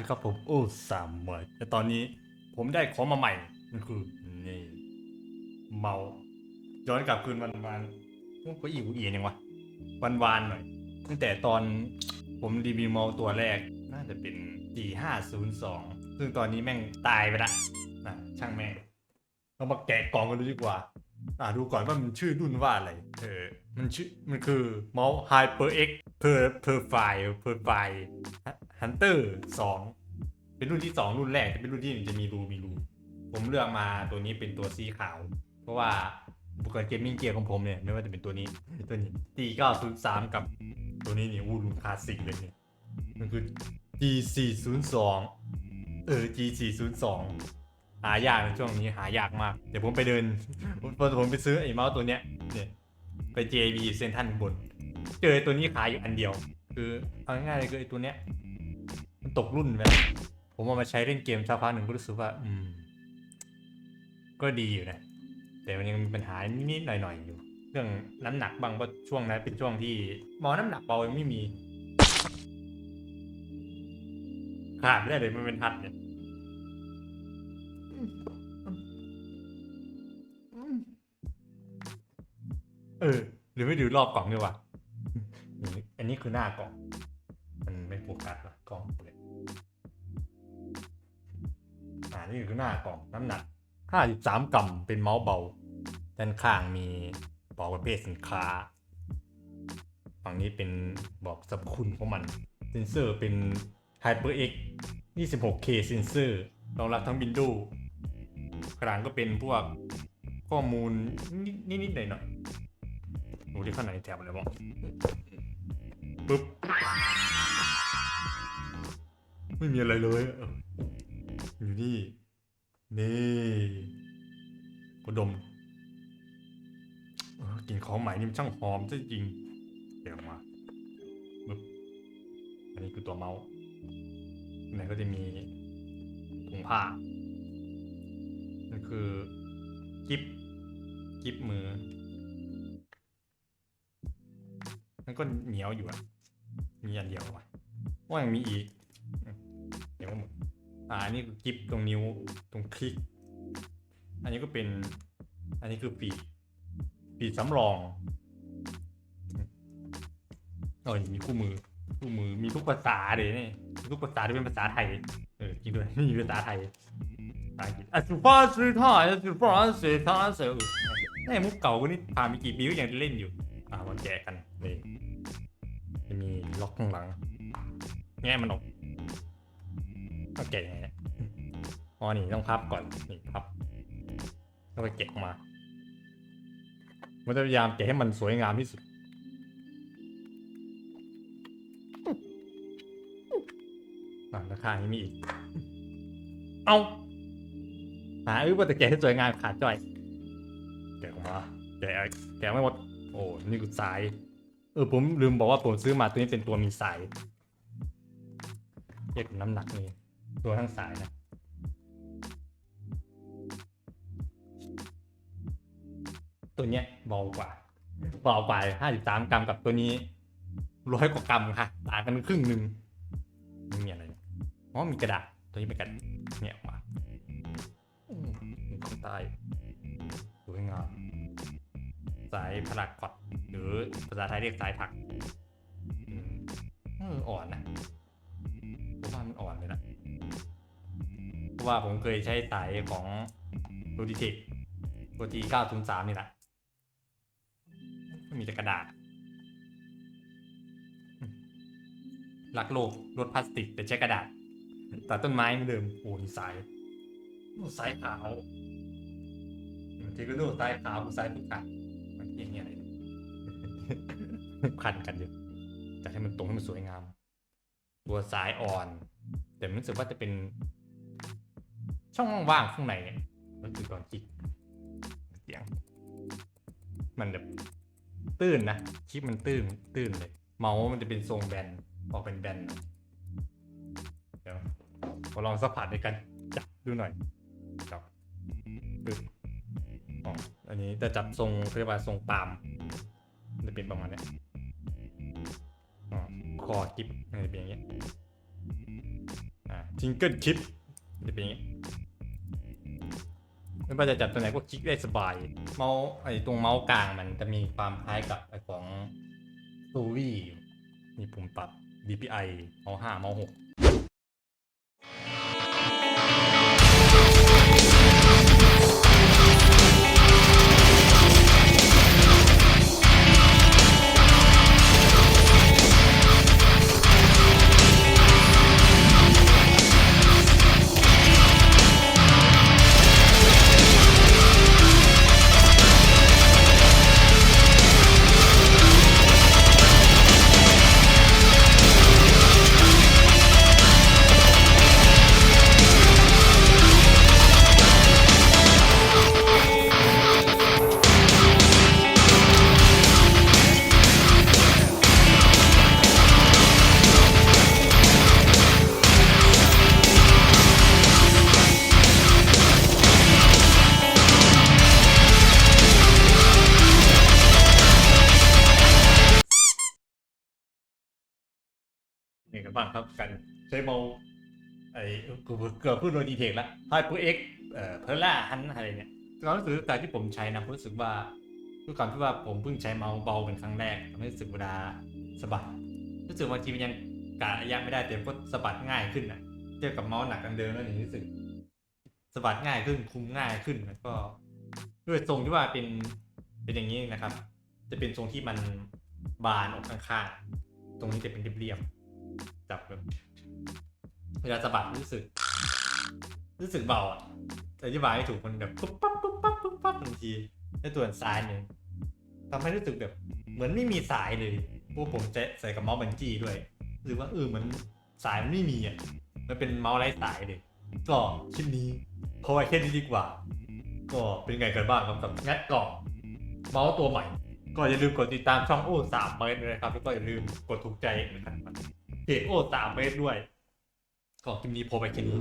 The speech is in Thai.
สิครับผมโอ้สามเมยแต่ตอนนี้ผมได้ของมาใหม่มันคือนี่เมาย้อนกลับคืนวันวานโอ้ก็อีกอียังวะวันวานหน่อยตั้งแต่ตอนผมรีวิวเมาตัวแรก น่าจะเป็น G502 ซึ่งตอนนี้แม่งตายไปละนะช่างแม่งเรามาแกะกล่องกันดูดีกว่า อ่าดูก่อนว่ามันชื่อรุ่นว่าอะไรเออมันชื่อมันคือ Mouse HyperX Per Perfile Perfile Hunter 2 เป็นรุ่นที่ 2 รุ่นแรกจะเป็นรุ่นที่หนึ่งจะมีรูมีรูผมเลือกมาตัวนี้เป็นตัวสีขาว เพราะว่าอุปกรณ์เกมมิ่งเกียร์ของผมเนี่ย ไม่ว่าจะเป็นตัวนี้ ตัวนี้ G903 กับตัวนี้นี่วูรุ่นคลาสสิกเลยเนี่ยมันคือ G402 เออ G402 หายากในช่วงนี้หายากมาก เดี๋ยวผมไปเดินผมผมไปซื้อไอ้เมาส์ตัวเนี้ยเนี่ยไป JB เซนทันบน เจอตัวนี้ขายอยู่อันเดียว คือเอาง่ายๆเลยคือไอ้ตัวเนี้ยมันตกรุ่นไปแล้วผมเอามาใช้เล่นเกมสักพักหนึ่งก็รู้สึกว่า อืม ก็ดีอยู่นะ แต่มันยังมีปัญหานิดๆหน่อยๆอยู่ เรื่องน้ำหนักบางว่าช่วงนั้นเป็นช่วงที่หมอน้ำหนักเบายังไม่มีขาดไม่ได้เลยมันเป็นทัดเนี่ย เออ หรือไม่ดูรอบกล่องดีกว่าอันนี้คือหน้ากล่อง มันไม่โฟกัสว่ะกล่องเลยอ่านี่คือหน้ากล่องน้ำหนัก 53 กรัมเป็นเมาส์เบา ด้านข้างมีบอกประเภทสินค้า ฝั่งนี้เป็นบอกสรรพคุณของมันเซนเซอร์เป็น HyperX 26K เซนเซอร์รองรับทั้ง Windows กลางก็เป็นพวกข้อมูลนิดๆหน่อยๆ ดูที่ข้างในแถบอะไรบ้างปึ๊บ ไม่มีอะไรเลยอยู่นี่ นี่กดดมกลิ่นของใหม่นี่มันช่างหอมซะจริงเดี๋ยวออกมาปึ๊บ อันนี้คือตัวเมาส์ในก็จะมีถุงผ้านั่นคือกิฟกิฟมือ มันก็เหนียวอยู่อะมีอันเดียววะว่ายังมีอีกเดี๋ยวหมดอ่าอันนี้คือกิฟตรงนิ้วตรงคลิก อันนี้ก็เป็น อันนี้คือปีกปีกสำรองเออมีคู่มือคู่มือมีทุกภาษาเลยนี่ทุกภาษาที่เป็นภาษาไทย เออจริงด้วยมีภาษาไทยภาษาอังกฤษอะสุภาพสุภาพสุภาพสุภาพสุภาพไอ้มุกเก่าก็นี่ผ่านไปกี่ปีก็ยังเล่นอยู่ อ่ามาแจกกัน ล็อกข้างหลัง แง่มันออกก็แกะยังไงเนี่ยอ๋อนี่ต้องพับก่อน นี่พับ แล้วก็แกะออกมามันจะพยายามแกะให้มันสวยงามที่สุด อะราคานี้มีอีก เอาหาเอ้ยว่าแต่แกะให้สวยงามขาดจ่อย แกะออกมา แกะแกะไม่หมด โอ้ นี่คือสาย เออผมลืมบอกว่าผมซื้อมาตัวนี้เป็นตัวมีสายเรียกน้ำหนักนี่ตัวทั้งสายนะตัวเนี้ยเบากว่าเบากว่าห้าสิบสามกรัมกับตัวนี้ร้อยกว่ากรัมค่ะต่างกันครึ่งหนึ่งม่มีอะไรอ๋อมีกระดาษตัวนี้เป็นกระดาษเนี่ยออกมาข้างใต้สวยงามสายพลักกอด หรือภาษาไทยเรียกสายถักอืมเอออ่อนนะผมว่ามันอ่อนเลยนะเพราะว่าผมเคยใช้สายของโลดิเทคตัวที903นี่แหละม่มีแต่กระดาษรักโลกลดพลาสติกแต่ใช้กระดาษตัดต้นไม้เหมือนเดิมโอ้ยสายสายขาวเทคโนสายขาวกับสายผูกขาดมันเกี่ยงเนี่ย คันกันอยู่จะให้มันตรงให้มันสวยงาม ตัวสายอ่อน แต่มันรู้สึกว่าจะเป็น ช่องว่างๆข้างในเนี่ยมันคือตอนจิกเสียง มันแบบตื้นนะชิปมันตื้นตื้นเลย เมาส์มันจะเป็นทรงแบนออกเป็นแบนเดี๋ยวขอลองสัมผัสในการจับดูหน่อยจับปึ๊บอ๋ออันนี้จะจับทรงเรียกว่าทรงปาล์ม จะเป็นประมาณเนี้ยอ๋อคอกิปมันจะเป็นอย่างเงี้ยอ่าซิงเกิลคลิปจะเป็นอย่างนี้ยไม่ว่าจะจับตัวไหนก็คลิกได้สบาย เมาส์ไอ้ตรงเมาส์กลางมันจะมีความคล้ายกับไอ้ของซูวี่มีปุ่มปรับ DPI เมาส์ห้าเมาส์หก นี่กันบ้างครับกันใช้เมาส์ไอ้กูเกือบพูดโดยดีเทคละไฮเปอร์เอ็กเอ่อเพอร์ล่าฮันอะไรเนี่ยความรู้สึกแต่ที่ผมใช้นะผมรู้สึกว่าด้วยความที่ว่าผมเพิ่งใช้เมาส์เบาเป็นครั้งแรกทำให้รู้สึกเวลาสะบัดรู้สึกบางทีมันยังกะระยะไม่ได้แต่ก็สะบัดง่ายขึ้นอะเทียบกับเมาส์หนักกันเดิมแล้วนี่รู้สึกสะบัดง่ายขึ้นคุมง่ายขึ้นแล้วก็ด้วยทรงที่ว่าเป็นเป็นอย่างนี้นะครับ จะเป็นทรงที่มันบานออกข้างๆตรงนี้จะเป็นเรียบๆ จับแบบเวลาสะบัดรู้สึก รู้สึกเบาอะอธิบายไม่ถูกมันแบบปุ๊บปั๊บปุ๊บปั๊บปุ๊บปั๊บบางทีในส่วซ้ายหนึ่งทำให้รู้สึกแบบ เหมือนไม่มีสายเลยพราะผมจะใส่กับเมาส์บันจี้ด้วยรู้สึกว่าเออเหมือนสายมันไม่มีอะมันเป็นเมาส์ไร้สายเลยก็คลิปนี้พอไว้แค่นี้ดีกว่า ก็เป็นไงกันบ้างครับกับงัดกล่องเมาส์ตัวใหม่ ก็อย่าลืมกดติดตามช่องโอ้สามเมตรด้วยนะครับแล้วก็อย่าลืมกดถูกใจนะครับ เดโอ้สามเมตรด้วย ก็คลิปนี้พอไปแค่นี้